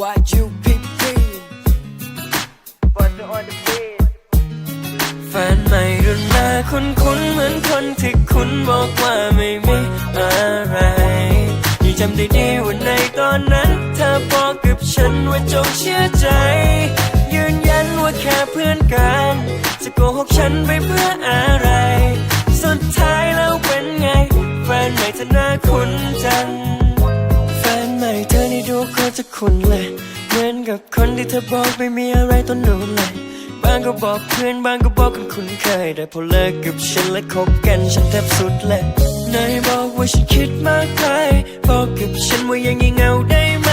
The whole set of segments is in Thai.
Why you pick me But on the beat แฟนใหม่รุ่นมาคุ้นคุ้นๆเหมือนคนที่คุณบอกว่าไม่มีอะไรยังจำได้ดีว่าในตอนนั้นเธอบอกกับฉันว่าจงเชื่อใจ ยืนยันว่าแค่เพื่อนกัน จะโกหกฉันไปเพื่ออะไร สุดท้ายแล้ว เธอนี่ดูโคตรจะคุ้นเลยเหมือนกับคนที่เธอบอกไม่มีอะไรต้นนู้นเลยบางก็บอกเพื่อนบางก็บอกคนคุ้นเคยแต่พอเลิกกับฉันและคบกันฉันแทบสุดเลยนายบอกว่าฉันคิดมากไปบอกกับฉันว่ายังงี่เงาได้ไหม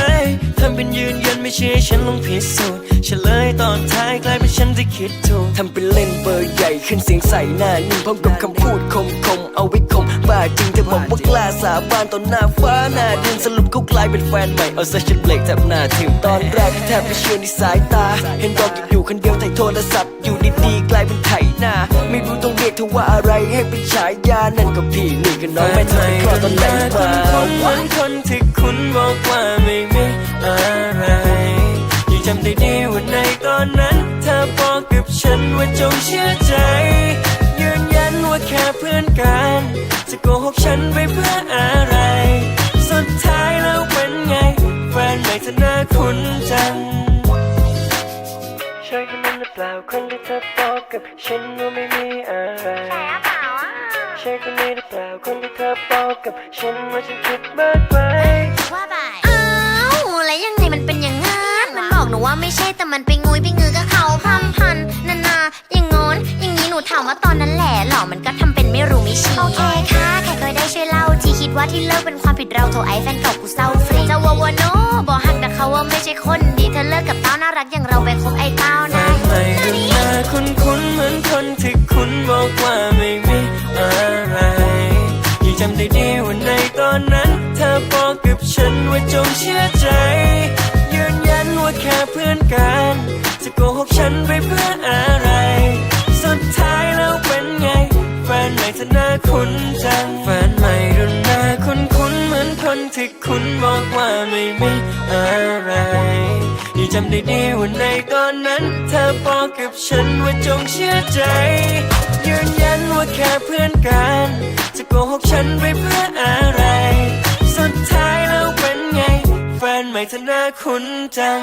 เป็นยืนยันไม่เชื่อฉันลองพิสูจน์เฉลยตอนท้ายกลายเป็นฉันที่คิดถูกทำเป็นเล่นเบอร์ใหญ่ขึ้นเสียงใส่หน้านิ่งพร้อมกับคำพูดคมคมเอาไว้คมบ้าจริงเธอบอกว่ากล้าสาบานต่อหน้าฟ้าหน้าดินสรุปเขากลายเป็นแฟนใหม่เอาซะฉันเบรกแทบหน้าทิ่มตอนแรกแทบไม่เชื่อในสายตา เห็นบอกอยู่คนเดียวถ่ายโทรศัพท์อยู่ดีๆกลายเป็นไถหน้าไม่รู้ต้องเรียกเธอว่าอะไรให้เป็นฉายานั่นก็พี่นี่ก็น้องแม่เธอไปคลอดตอนไหนมาคนเหมือนคนที่คุณบอก ว่าจงเชื่อใจ ยืนยันว่าแค่เพื่อนกัน จะโกหกฉันไปเพื่ออะไร สุดท้ายแล้วเป็นไง แฟนใหม่เธอหน้าคุ้นจังใช่คนนั้นหรือเปล่าคนที่เธอบอกกับฉันว่าไม่มีอะไรใช่คนนี้หรือเปล่าคนที่เธอบอกกับฉันว่าฉันคิดมากไปว่าไปอ้าวแล้วยังไงมันเป็นอย่างงั้นมันบอกหนูว่าไม่ใช่แต่มันไปงุ นี้หนูถามว่าตอนนั้นแหละหรอมันก็ทำเป็นไม่รู้ไม่ชี้โอเคค่ะใครเคยได้ช่วยเล่าที่คิดว่าที่เลิกเป็นความผิดเราโทรไอแฟนเก่ากูเศร้าฟรีจะวาวาโนบอกหักแต่เขาว่าไม่ใช่คนดีเธอเลิกกับเต้าน่ารักอย่างเราไปคบไอ้เต้าแฟนะนใหม่รุ่นมาคุ้นคุ้นๆเหมือนคนที่คุณบอกว่าไม่มีอะไรยังจำได้ดีว่าในตอนนั้น เธอบอกกับฉันว่าจงเชื่อใจ ยืนยันว่าแค่เพื่อนกันจะโกหกฉันไปเพื่ออะไร คุ้นจังแฟนใหม่รุ่นหน้าคุ้นคุ้นๆเหมือนคนที่คุณบอกว่าไม่มีอะไรยังจำได้ดีว่าในตอนนั้น เธอบอกกับฉันว่าจงเชื่อใจ ยืนยันว่าแค่เพื่อนกัน จะโกหกฉันไปเพื่ออะไร สุดท้ายแล้วเป็นไง แฟนใหม่เธอหน้าคุ้นจัง